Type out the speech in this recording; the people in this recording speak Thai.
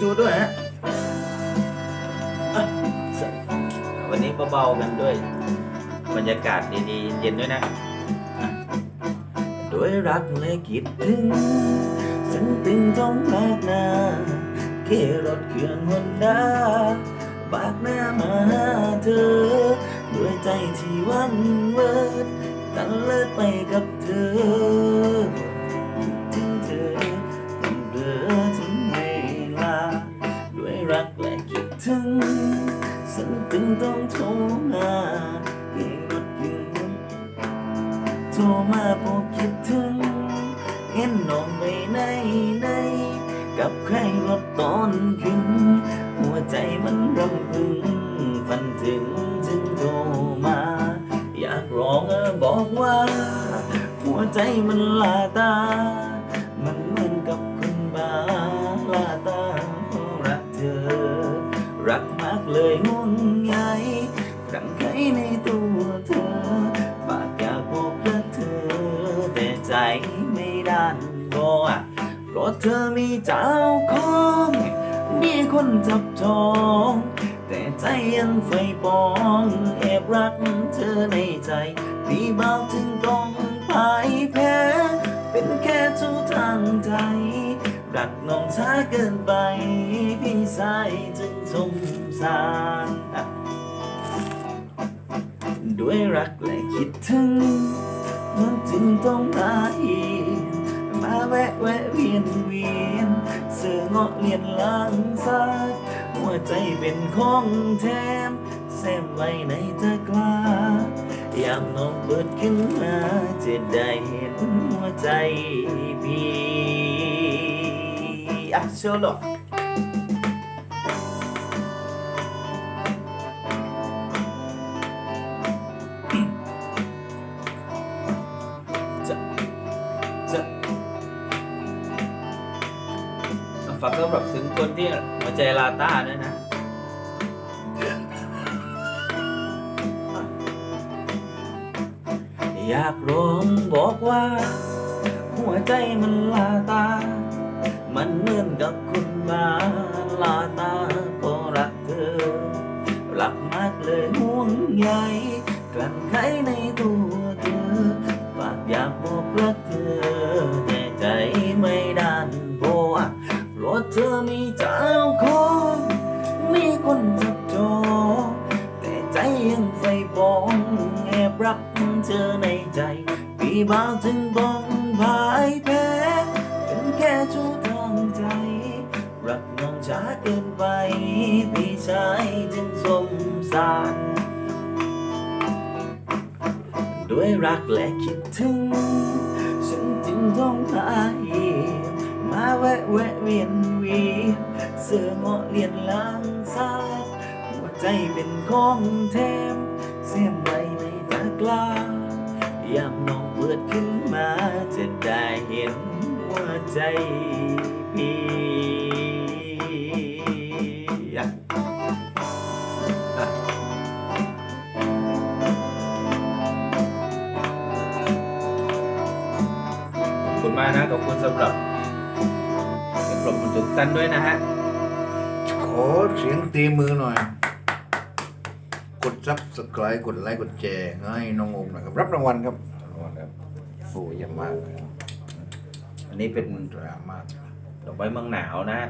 จูๆด้วยฮะอะวันนี้เบาๆกันด้วย บรรยากาศดีๆ เย็นๆด้วยนะอะด้วยรักและคิดถึง ฉันตึงท้องภาคนาเกรถเครื่องฮอนด้าบากหน้ามาหาเธอ ด้วยใจที่หวันเวิร์ดตันเลิศไปกับ ถึงฉันตึงต้องโทรหาเพียงรถยืนโทรมาบอกคิดถึง เห็นน้องไปไหนไหนกับใครรถตอนขึ้น หัวใจมันรำพึงฝันถึงจึงโทรมา อยากร้องบอกว่า หัวใจมันลาตา มันมัน เลยงุนงายรังใครในตัวเธอปากอยากบอกรักเธอ แต่ใจไม่ด้านบอกเพราะเธอมีเจ้าของมีคนจับจอง แต่ใจยังไฟปองแอบรักเธอในใจพี่เบาถึงต้องพ่ายแพ้ เป็นแค่ทูทางใจ รักน้องช้าเกินไป พี่สายจึงสงสารด้วยรักและคิดถึง มันจึงต้องมาอีก มาแวะแวะเวียนเวียนเสือเงาะเลียนล้างซากหัวใจเป็นของแถมแซมไว้ในตะกร้ายามน้องเปิดขึ้นมาจะได้เห็นหัวใจพี่ อะโชว์หรอจะจะฝากสำหรับถึงคนที่หัวใจลาต้าด้วยนะอยากร้องบอกว่า หัวใจมันลาตา กับคุณมาลาตาพราะรักเธอ รักมากเลยห่วงใยกลั่นไขในตัวเธอ ปากอยากบอกรักเธอ แต่ใจไม่ด้านเพราะว่าเพราะเธอมีเจ้าของมีคนจับจองแต่ใจยังไฟปองแอบรักเธอในใจพี่บ่าวจึงต้องพายแพ้เป็นแค่ชู้ จรักเกินไปพี่ชายจึงสงสาร ด้วยรักและคิดถึง ฉันจึงต้องพาเหตุมาแวะแวะเวียนเวียนเสื้อเงาะเลียนล้างซากหัวใจเป็นของแถมเสียมไว้ในตะกร้ายามน้องเปิดขึ้นมาจะได้เห็นหัวใจพี่ มากนะขอบคุณสำหรับเสียงปรบมือทุกท่านด้วยนะฮะขอเสียงตีมือหน่อย กดซับสไครต์กดไลค์กดแชร์ให้น้องโอมหน่อยครับรับรางวัลครับรางวัลครับโอ้ยยมากเลยอันนี้เป็นดราม่ากดอกไม้เมืองหนาวนะฮะ